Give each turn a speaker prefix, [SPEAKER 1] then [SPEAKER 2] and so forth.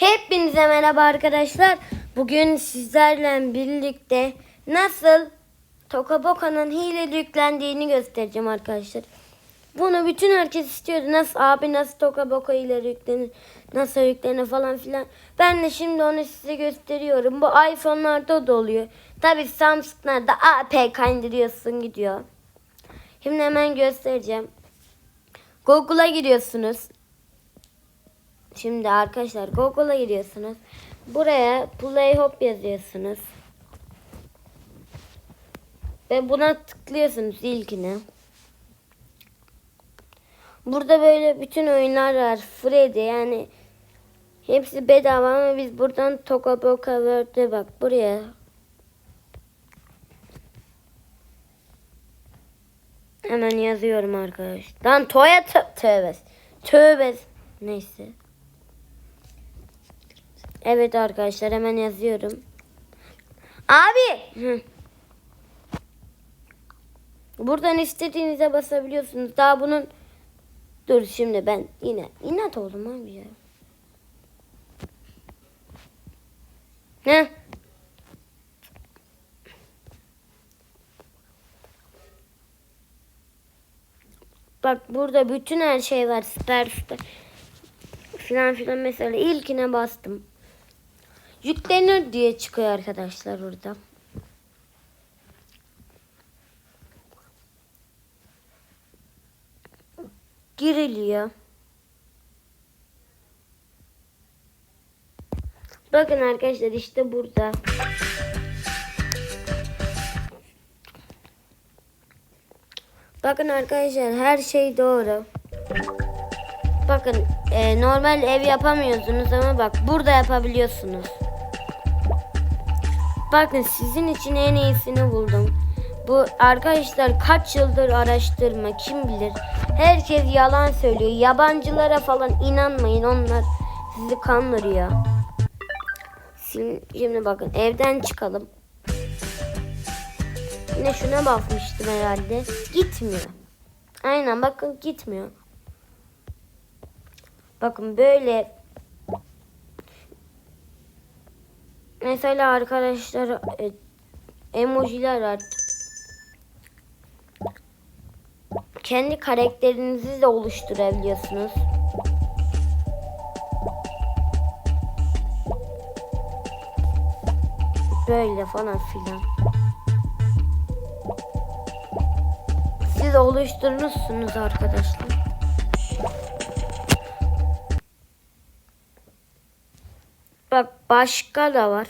[SPEAKER 1] Hepinize merhaba arkadaşlar. Bugün sizlerle birlikte nasıl Tokaboka'nın hileli yüklendiğini göstereceğim arkadaşlar. Bunu bütün herkes istiyordu. Nasıl abi nasıl Tokaboka ileri yüklenir, nasıl yüklenir falan filan. Ben de şimdi onu size gösteriyorum. Bu iPhone'larda da oluyor. Tabi Samsung'larda AP kaydırıyorsun gidiyor. Şimdi hemen göstereceğim. Google'a giriyorsunuz. Şimdi arkadaşlar Google'a giriyorsunuz. Buraya Play Hop yazıyorsunuz. Ve buna tıklıyorsunuz ilkine. Burada böyle bütün oyunlar var. Freddy yani hepsi bedava ama biz buradan Toka Boca World'e bak buraya. Hemen yazıyorum arkadaşlar. Lan Toya tö- tövbe. Tövbe. Neyse. Evet arkadaşlar hemen yazıyorum. Abi. Hı. Buradan istediğinize basabiliyorsunuz. Daha bunun Dur şimdi ben yine inat oldum abi ya. Ne? Bak burada bütün her şey var. Süper süper. Filan filan mesela ilkine bastım. Yüklenir diye çıkıyor arkadaşlar burada. Giriliyor. Bakın arkadaşlar işte burada. Bakın arkadaşlar her şey doğru. Bakın e, normal ev yapamıyorsunuz ama bak burada yapabiliyorsunuz. Bakın sizin için en iyisini buldum. Bu arkadaşlar kaç yıldır araştırma kim bilir. Herkes yalan söylüyor. Yabancılara falan inanmayın onlar sizi kandırıyor. Şimdi, bakın evden çıkalım. Yine şuna basmıştım herhalde. Gitmiyor. Aynen bakın gitmiyor. Bakın böyle mesela arkadaşlar e, emojiler var. Kendi karakterinizi de oluşturabiliyorsunuz. Böyle falan filan. Siz oluşturmuşsunuz arkadaşlar. Bak başka da var.